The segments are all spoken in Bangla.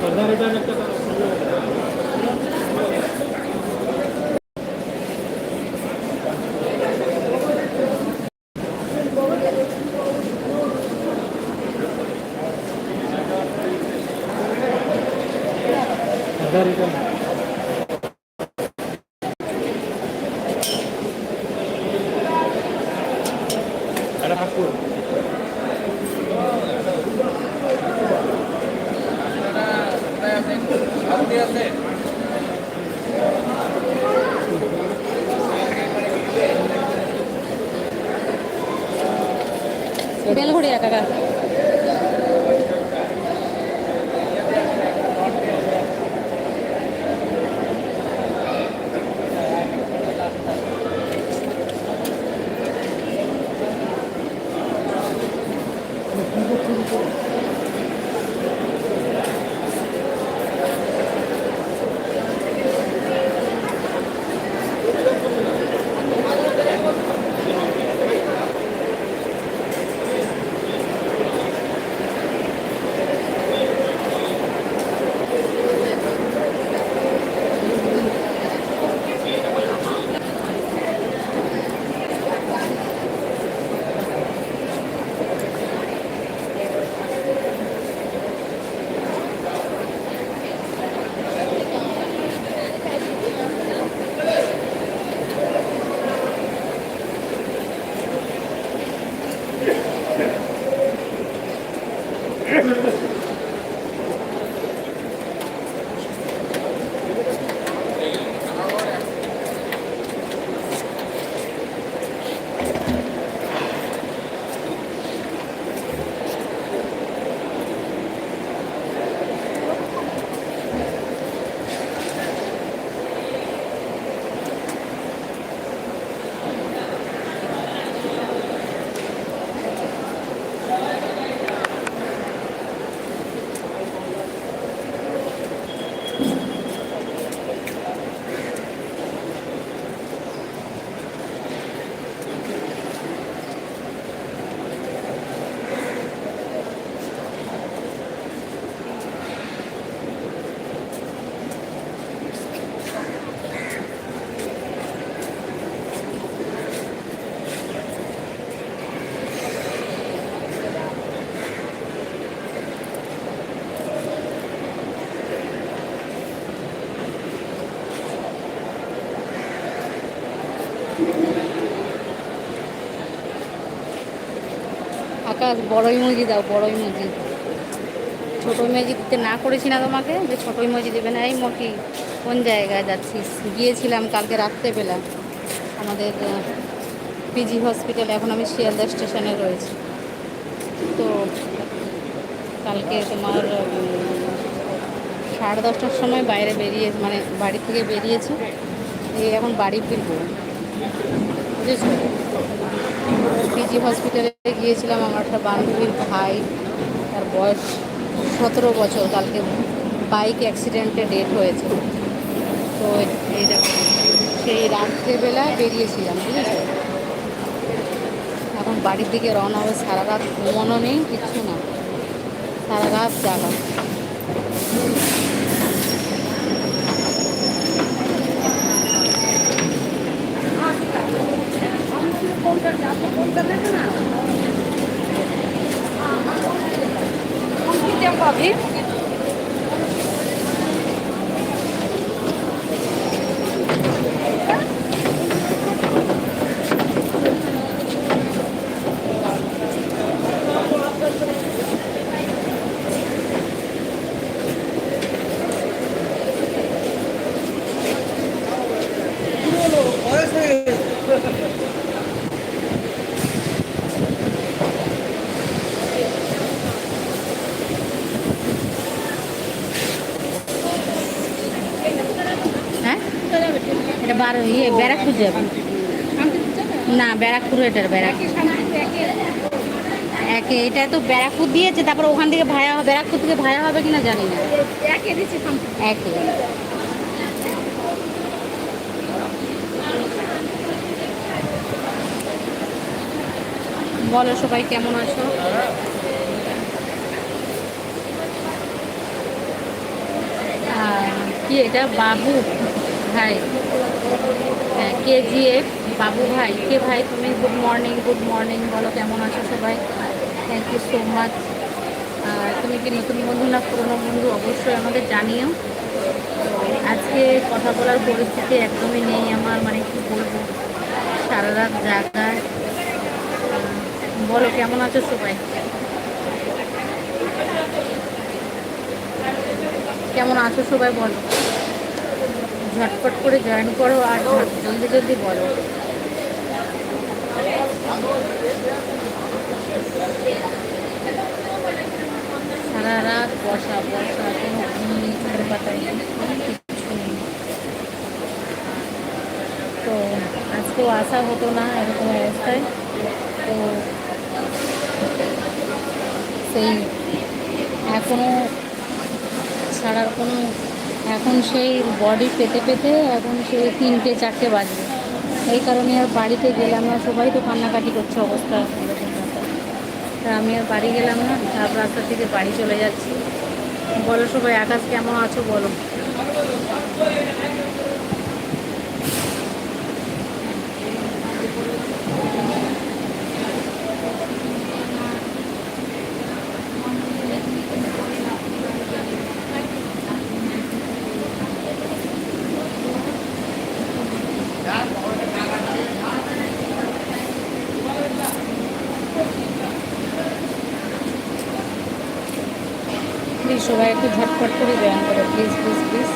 પંદર હજાર такое. আকাশ বড় ইমোজি দাও বড় ইমোজি ছোট ইমোজি দিতে না করেছি না তোমাকে, যে ছোট ইমোজি দেবে না, এই মকি কোন জায়গায় যাচ্ছিস? গিয়েছিলাম কালকে রাত্রেবেলা। আমাদের পিজি হসপিটাল এখন আমি শিয়ালদা স্টেশনে রয়েছি। তো কালকে তোমার সাড়ে দশটার সময় বাইরে বেরিয়ে মানে বাড়ি থেকে বেরিয়েছি। এই এখন বাড়ি ফিরবো। বুঝেছ? পিজি হসপিটালে গিয়েছিলাম, আমার একটা বান্ধবীর ভাই, তার বয়স সতেরো বছর, কালকে বাইক অ্যাক্সিডেন্টে ডেট হয়েছে। তো এই সেই রাত্রেবেলা বেরিয়েছিলাম, বুঝেছ? এখন বাড়ির দিকে রওনা হবে সারা রাত ঘুমানো নেই, কিচ্ছু না। সারা রাত জাগা হ্যাঁ ব্যারাকপুর যাবে। না ব্যারাকপুর এটার ব্যারাকপুর একে, এটা তো ব্যারাকপুর দিয়েছে, তারপর ওখান থেকে ভায়া ব্যারাকপুর থেকে ভায়া হবে কিনা জানি না। একে। বলো সবাই কেমন আছো? কি এটা? বাবু? ভাই। হ্যাঁ কে বাবু ভাই, কে ভাই? তুমি গুড মর্নিং গুড মর্নিং বলো, কেমন আছো সবাই? থ্যাংক ইউ সো মাচ তুমি কি নতুন বন্ধু না পুরনো বন্ধু? অবশ্যই আমাদের জানিও। আজকে কথা বলার পরিস্থিতি একদমই নেই আমার মানে কি বলব? সারা রাত জাগায়। বলো, কেমন আছো সবাই? কেমন আছো সবাই বলো। ঝটপট করে জয়েন করো আর জলদি জলদি বলো। সারা রাত বসা বসা, কোনো ঘুম নেই কিচ্ছু নেই তো আজকেও আসা হতো না, এরকম অবস্থায়। তো সেই এখনও ছাড়ার কোনো এখন সেই বডি পেতে পেতে এখন সেই তিনটে, চারটে বাজবে। এই কারণে আর বাড়িতে গেলাম না, সবাই তো কান্নাকাটি করছে অবস্থা। তা আমি আর বাড়ি গেলাম না চার রাস্তা থেকে বাড়ি চলে যাচ্ছি। বলো সবাই, আকাশ কেমন আছো বলো প্লিজ সবাই একটু ঝটপট করে জয়েন করো প্লিজ প্লিজ প্লিজ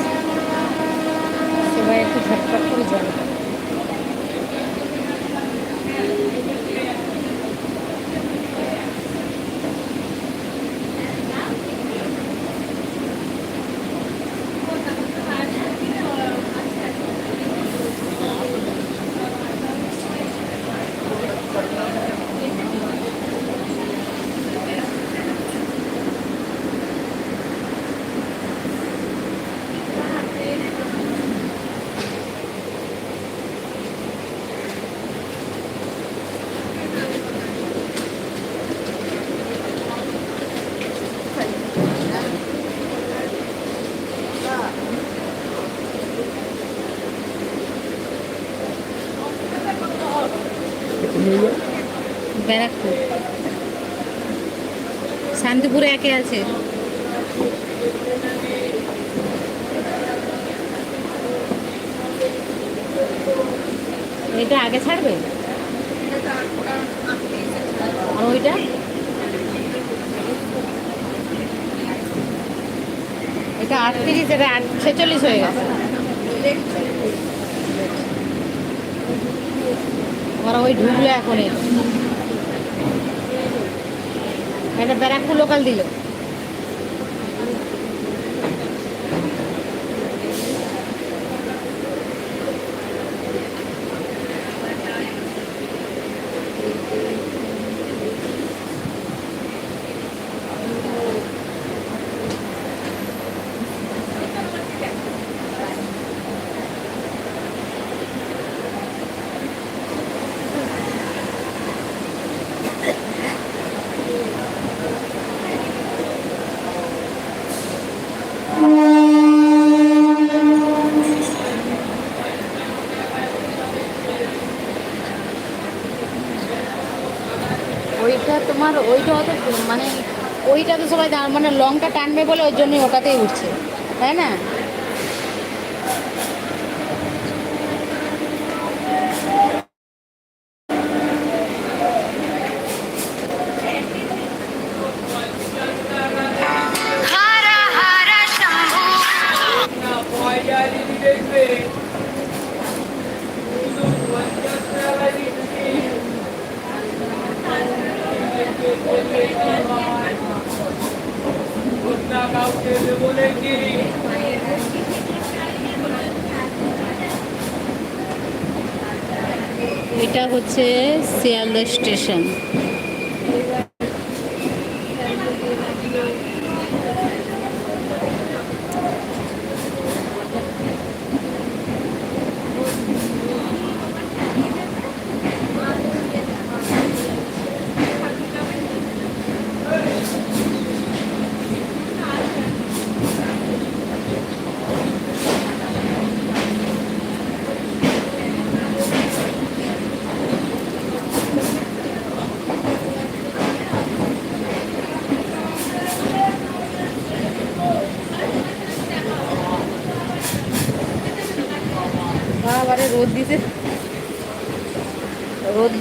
সবাই একটু ঝটপট করে জয়েন করো ব্যারাকপুর একে আছে? এটা আগে ছাড়বে? আর ওইটা? এটা আটত্রিশ, এটা ছেচল্লিশ হয়ে গেছে। ওরা ওই ঢুকলো এখন। এটা ব্যারাকপুর লোকাল দিল। ওইটা তোমার, ওইটা অত মানে ওইটা তো সবাই মানে লংটা টানবে বলে ওই জন্যই ওটাতেই উঠছে, তাই না? এটা হচ্ছে শিয়ালদা স্টেশন।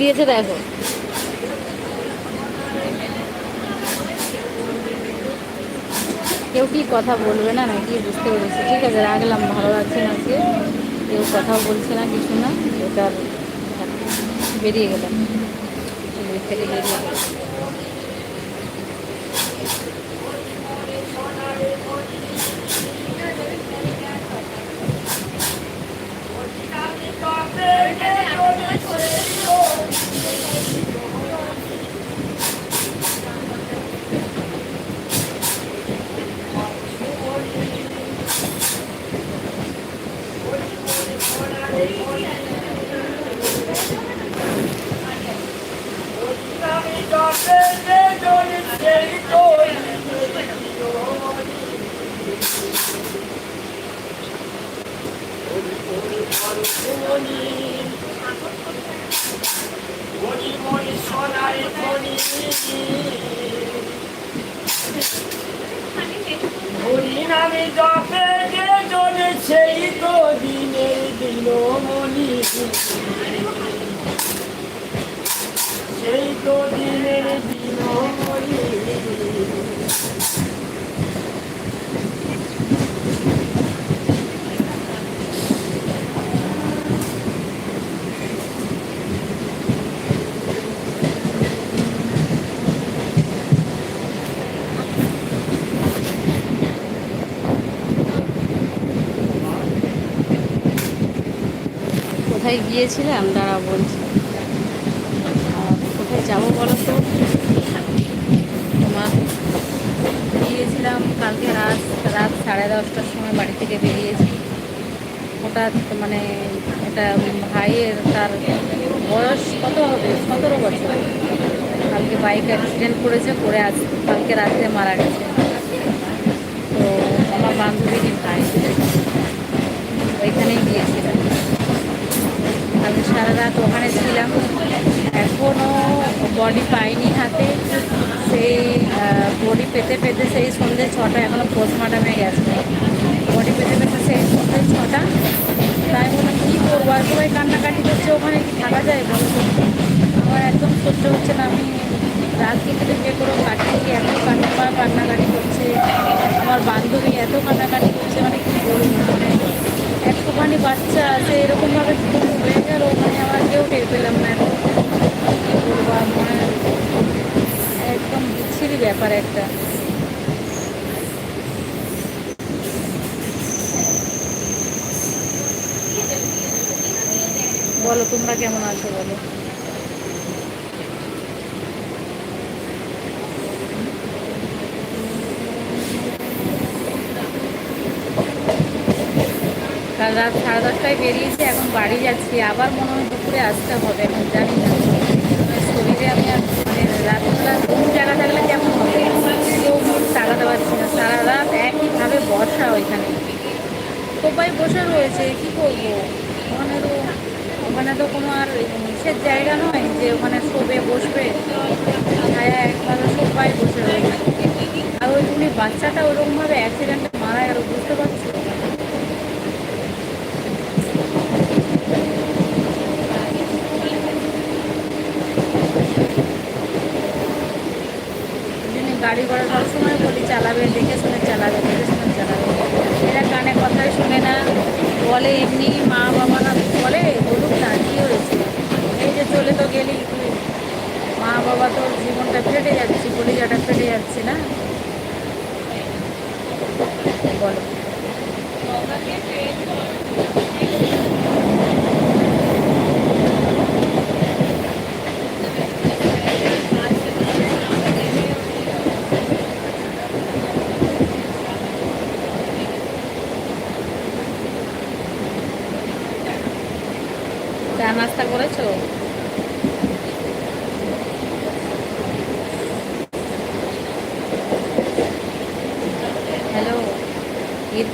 দিয়েছে দেখো। কেউ কি কথা বলবে না নাকি? বুঝতে পেরেছি। ঠিক আছে, রাখলাম। ভালো লাগছে না আজকে। কেউ কথাও বলছে না, কিছু না। এটার বেরিয়ে গেলাম বেরিয়ে গেলাম। হরিনামে জপে যে জনে সেই তো দিনের দিনমণি সেই তো দিনের দিনমণি কোথায় গিয়েছিলাম দাঁড়া বলছি। কোথায় যাব বলো তো? তোমার গিয়েছিলাম কালকে রাত রাত সাড়ে দশটার সময় বাড়ি থেকে বেরিয়েছি। হঠাৎ মানে এটা ভাইয়ের তার বয়স কত হবে? সতেরো বছর। কালকে বাইক অ্যাক্সিডেন্ট করেছে করে আজ কালকে রাত্রে মারা গেছে। তো আমার বান্ধবীরই ভাই। ওইখানেই গিয়েছিলাম। কালকে সারা রাত ওখানে ছিলাম। এখনও বডি পাইনি হাতে। সেই বডি পেতে পেতে সেই সন্ধ্যে ছটা এখনও পোস্টমর্টমে গেছে। বডি পেতে পেতে সেই সন্ধ্যে ছটা। তাই বললাম, কী করব? আর সবাই কান্নাকাটি করছে ওখানে কি থাকা যায় বলো তো? আমার একদম সহ্য হচ্ছে না আমি রাতকে কেটে যে করে কাটিয়েছি এত কান্না কান্নাকাটি করছে আমার বান্ধবী এত কান্নাকাটি করছে মানে কী বলব মানে একটুখানি বাচ্চা আছে এরকমভাবে খুব হয়ে গেল মানে আমার কেউ টের পেলাম না এখন কী বলব আর মনে একদম বিচ্ছিরি ব্যাপার একটা বলো তোমরা কেমন আছো বলো? কাল রাত সাড়ে দশটায় বেরিয়েছি, এখন বাড়ি যাচ্ছি। আবার মনে হয় দুপুরে আসতে হবে এখন জানি না। শরীরে আমি আর মানে রাতবেলা ঘুম জায়গা থাকলে কেমন হবে? কেউ মুখ তাকাতে পারছি না। সারা রাত একইভাবে বসা ওইখানে। সবাই বসে রয়েছে, কি করব? ওখানে তো কোনো আর নিষেধ জায়গা নয় যে ওখানে শোবে বসবে। ছায়া একভাবে সবাই বসে রয়েছে। আর ওই তুমি বাচ্চাটা ওরকমভাবে অ্যাক্সিডেন্টে মারা গেল বুঝতে পারছ? গাড়ি ঘোড়া সবসময় বলি, চালাবে, দেখে শুনে চালাবে, দেখে শুনে চালাবে। এরা কানে কথাই শুনে না। বলে এমনি মা বাবারা বলে বলুক না, কী হয়েছে? এই যে চলে তো গেলি তুই। মা বাবা তোর জীবনটা ফেটে যাচ্ছে, কলিজাটা ফেটে যাচ্ছে না? বলো।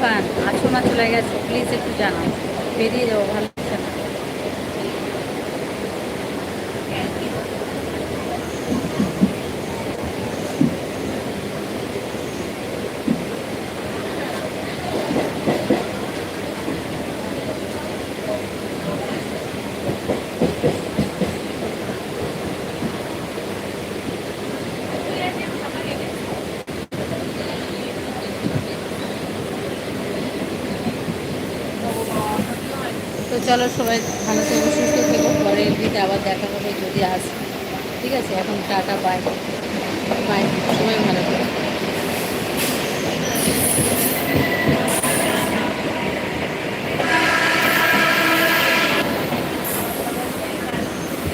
ইরফান আছো না চলে গেছো প্লিজ একটু জানাও। বেরিয়ে যাব ভালো লাগছে না। চলো সবাই ভালো থেকো, সুস্থ থেকো। পরের দিকে আবার দেখা হবে যদি আসে ঠিক আছে? এখন টাটা বাই বাই সবাই ভালো থেকো।